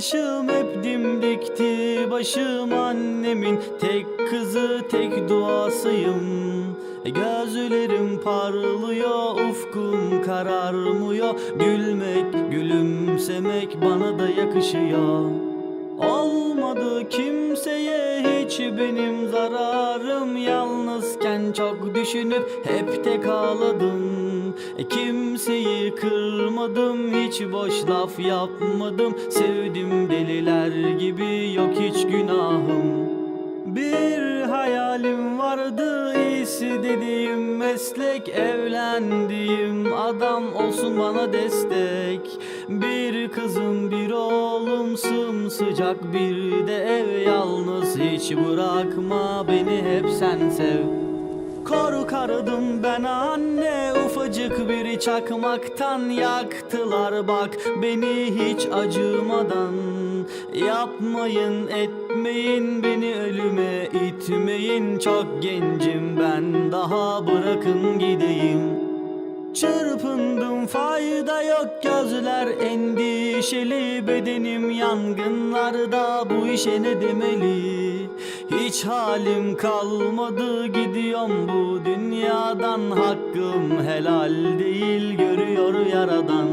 yaşım hep dimdikti. Başım annemin tek kızı tek duasıyım. E, Gözlerim parlıyor ufkum kararmıyor. Gülmek gülümsemek bana da yakışıyor. Olmadı kimseye hiç benim zararım. Yalnızken çok düşünüp hep tek ağladım. E, Kimseyi kırmadım hiç boş laf yapmadım. Sevdim deliler gibi yok hiç günahım. Bir hayalim vardı iyisi dediğim meslek. Evlendiğim adam olsun bana destek. Bir kızım bir oğlum sımsıcak bir de ev. Yalnız hiç bırakma beni hep sen sev Korkardım ben anne ufacık bir çakmaktan yaktılar bak. Beni hiç acımadan Yapmayın etmeyin beni ölüme itmeyin. Çok gencim ben daha bırakın gideyim. Çırpındım fayda yok gözler endişeli. Bedenim yangınlarda bu işe ne demeli Hiç halim kalmadı gidiyorum bu dünyadan. Hakkım helal değil görüyor yaradan.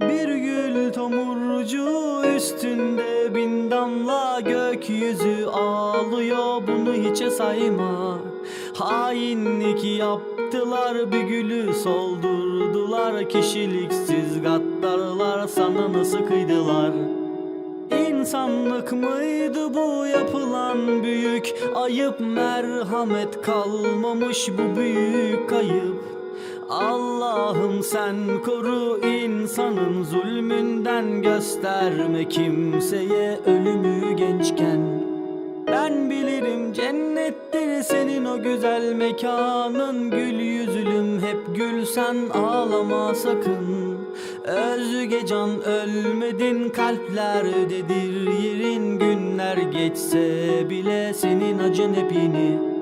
Bir gül tomurcu damla gökyüzü ağlıyor bunu hiçe sayma. Hainlik yaptılar bir gülü soldurdular. Kişiliksiz gaddarlar sana nasıl kıydılar? İnsanlık mıydı bu yapılan büyük ayıp? Merhamet kalmamış bu büyük kayıp Allah'ım sen koru insanın zulmünden gösterme kimseye ölümü gençken ben bilirim cennettir senin o güzel mekanın. Gül yüzlüm hep gülsen ağlama sakın. Özge can ölmedin kalpler ödedir yerin Günler geçse bile senin acın hep yeni